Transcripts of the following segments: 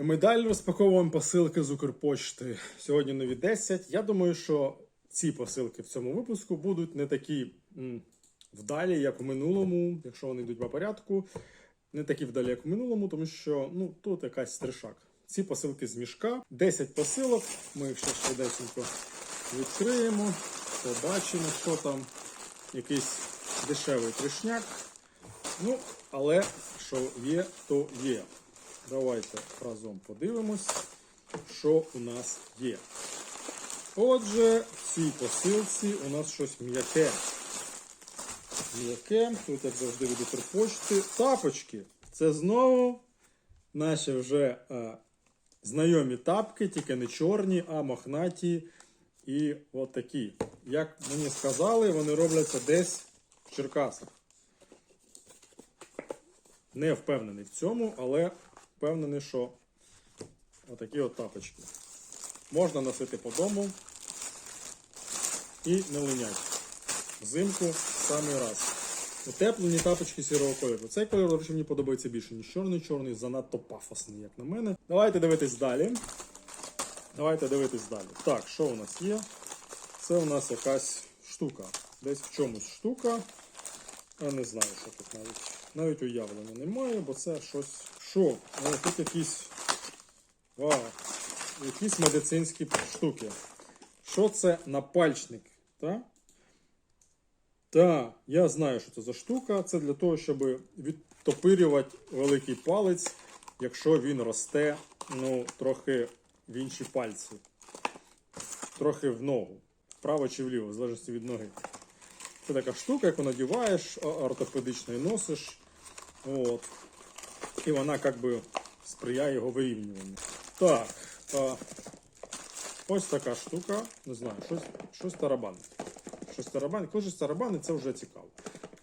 Ми далі розпаковуємо посилки з Укрпочти. Сьогодні нові 10. Я думаю, що ці посилки в цьому випуску будуть не такі м, вдалі, як у минулому, якщо вони йдуть по порядку. Не такі вдалі, як у минулому, тому що ну, тут якась стришак. Ці посилки з мішка. 10 посилок. Ми їх ще швидесенько відкриємо, побачимо, що там. Якийсь дешевий тришняк. Ну, але що є, то є. Давайте разом подивимось, що у нас є. Отже, в цій посилці у нас щось м'яке. М'яке, тут, як завжди, від Укрпочти. Тапочки. Це знову наші вже е, знайомі тапки, тільки не чорні, а мохнаті і от такі. Як мені сказали, вони робляться десь в Черкасах. Не впевнений в цьому, але впевнений, що отакі от тапочки. Можна носити по дому і не линять. Взимку в самий раз. Утеплені тапочки сірого кольору. Цей кольор, до мені подобається більше, ніж чорний. Чорний занадто пафосний, як на мене. Давайте дивитись далі. Давайте дивитись далі. Так, що у нас є? Це у нас якась штука. Десь в чомусь штука. Я не знаю, що тут навіть. Навіть уявлення немає, бо це щось. Що? О, тут якісь. Вау. Якісь медицинські штуки. Що це напальчник? Так? Так, я знаю, що це за штука. Це для того, щоб відтопирювати великий палець, якщо він росте ну, трохи в інші пальці. Трохи в ногу. Вправо чи вліво, в залежності від ноги. Це така штука, яку надіваєш, ортопедично і носиш. От. І вона як би сприяє його вирівнюванню. Так. А, ось така штука. Не знаю, щось, щось тарабанить. Щось тарабанить. Коли щось тарабанить, це вже цікаво.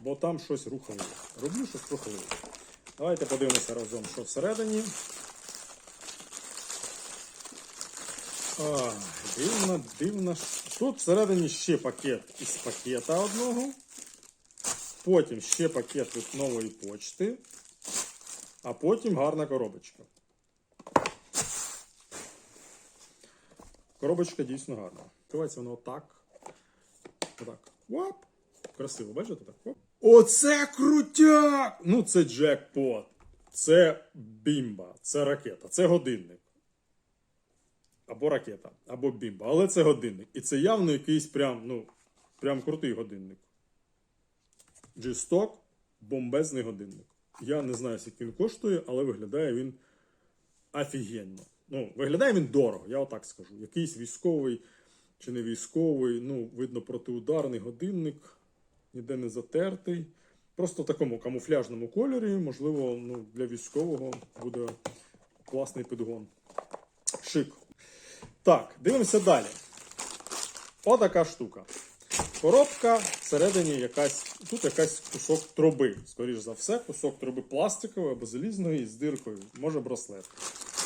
Бо там щось рухливе. Роблю щось рухливе. Давайте подивимося разом, що всередині. А, дивно, дивно. Тут всередині ще пакет із пакета одного. Потім ще пакет від нової почти. А потім гарна коробочка. Коробочка дійсно гарна. Відкривається воно отак. Отак. Оп. Красиво, бачите так? Оп. Оце крутяк! Ну, це джекпот. Це бімба, це ракета, це годинник. Або ракета, або бімба. Але це годинник. І це явно якийсь прям, ну, прям крутий годинник. G-Stock бомбезний годинник. Я не знаю, скільки він коштує, але виглядає він офігенно. Ну, виглядає він дорого, я отак скажу. Якийсь військовий чи не військовий, ну, видно, протиударний годинник, ніде не затертий. Просто в такому камуфляжному кольорі, можливо, ну, для військового буде класний підгон. Шик. Так, дивимося далі. Отака штука. Коробка всередині якась, тут якась кусок труби. Скоріш за все, кусок труби пластикової або залізної з диркою, може браслет.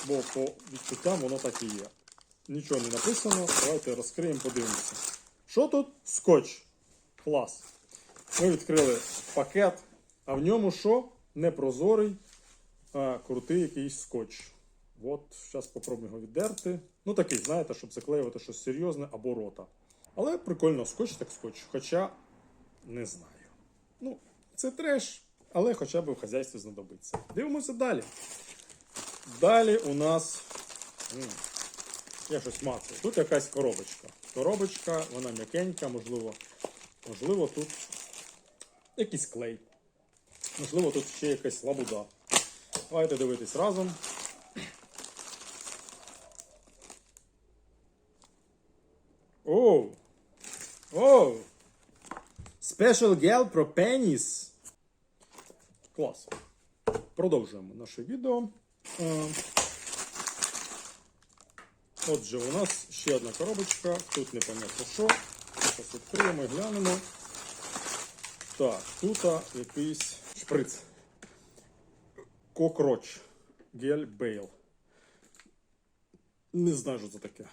Бо по відчуттям воно так і є. Нічого не написано. Давайте розкриємо, подивимося. Що тут? Скотч. Клас. Ми відкрили пакет, а в ньому що? Непрозорий, а крутий якийсь скотч. От, зараз спробуємо його віддерти. Ну такий, знаєте, щоб заклеювати щось серйозне або рота. Але прикольно, скотч так скотч. Хоча не знаю. Ну, це треш, але хоча б в хазяйстві знадобиться. Дивимося далі. Далі у нас. Я щось мацаю. Тут якась коробочка. Коробочка, вона м'якенька, можливо, можливо, тут якийсь клей. Можливо, тут ще якась лабуда. Давайте дивитись разом. Special Gel про пеніс. Клас. Продовжуємо наше відео. Е, Отже, у нас ще одна коробочка. Тут непонятно що. Зараз відкриємо і глянемо. Так, тут якийсь шприц. Кокроч. Гель Бейл. Не знаю, що це таке.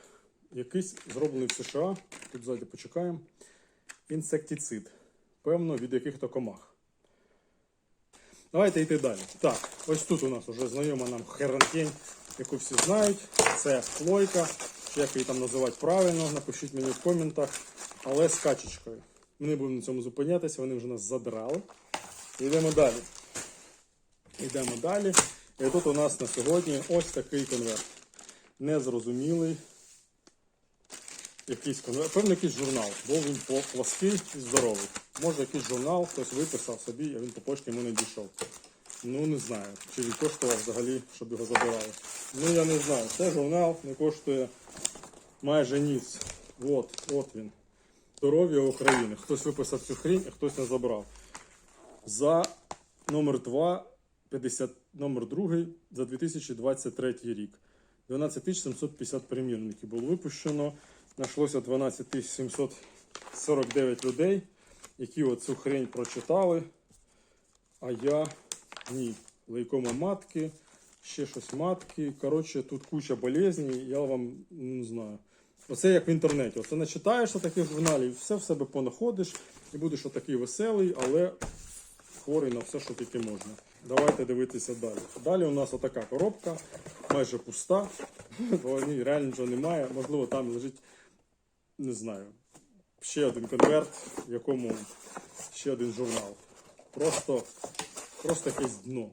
Якийсь зроблений в США. Тут ззаді почекаємо. Інсектицид. Певно, від яких-то комах. Давайте йти далі. Так, ось тут у нас вже знайома нам херантень. яку всі знають. Це плойка, як її там називати правильно, напишіть мені в коментах. Але з качечкою. Ми не будемо на цьому зупинятися, вони вже нас задрали. Йдемо далі. Йдемо далі. І тут у нас на сьогодні ось такий конверт. Незрозумілий. Якийсь. Певно, якийсь журнал, бо він плоский і здоровий. Може, якийсь журнал хтось виписав собі, а він по пошті йому не дійшов. Ну, не знаю, чи він коштував взагалі, щоб його забирали. Ну, я не знаю. Це журнал не коштує майже ніц. От, от він. Здоров'я України. Хтось виписав цю хрінь, а хтось не забрав. За номер 2, 50, номер 2 за 2023 рік. 12 750 примірників було випущено. Знайшлося 12 749 людей, які оцю хрень прочитали. А я ні. Лейкома матки, ще щось матки. Коротше, тут куча болезней, я вам не знаю. Оце як в інтернеті. Оце начитаєшся таких журналів, все в себе понаходиш і будеш отакий веселий, але хворий на все, що тільки можна. Давайте дивитися далі. Далі у нас отака коробка, майже пуста, бо реально нічого немає. Можливо, там лежить, не знаю, ще один конверт, в якому ще один журнал. Просто, просто якесь дно.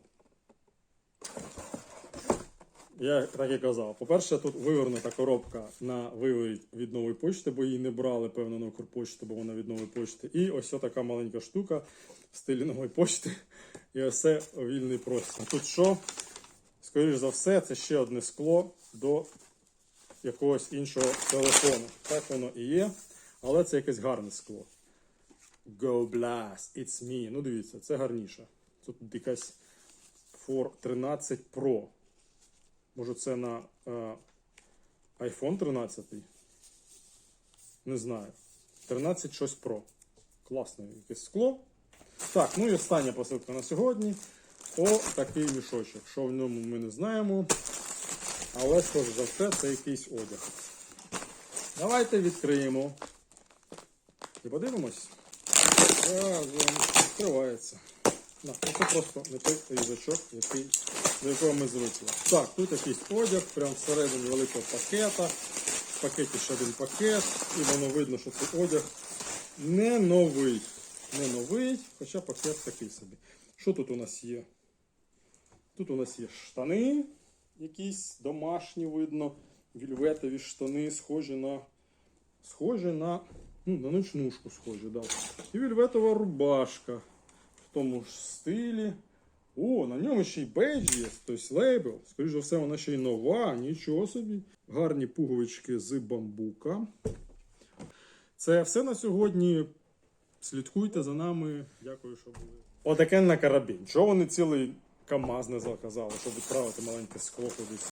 Я так і казав. По-перше, тут вивернута коробка на виворіт від нової почти, бо її не брали, певно, на Укрпочту, бо вона від нової почти. І ось така маленька штука в стилі нової почти. І ось вільний простір. Тут що? Скоріш за все, це ще одне скло до якогось іншого телефону. Так воно і є, але це якесь гарне скло. Go Blast, it's me. Ну дивіться, це гарніше. Тут якась For 13 Pro. Може це на е, iPhone 13? Не знаю. 13 щось Pro. Класне якесь скло. Так, ну і остання посилка на сьогодні. О, такий мішочок. Що в ньому ми не знаємо. Але, схоже за все, це якийсь одяг. Давайте відкриємо. І подивимось. Відкривається. На, це просто не той різачок, який, до якого ми звикли. Так, тут якийсь одяг, прямо всередині великого пакета. В пакеті ще один пакет, і воно видно, що цей одяг не новий. Не новий, хоча пакет такий собі. Що тут у нас є? Тут у нас є штани, якісь домашні, видно, вільветові штани, схожі на. Схожі на. Ну, на ночнушку схожі, да. І вільветова рубашка в тому ж стилі. О, на ньому ще й бейдж є, тобто лейбл. Скоріше за все, вона ще й нова, нічого собі. Гарні пуговички з бамбука. Це все на сьогодні. Слідкуйте за нами. Дякую, що були. Отаке на карабін. Чого вони цілий КАМАЗ не заказали, щоб відправити маленьке скло кудись?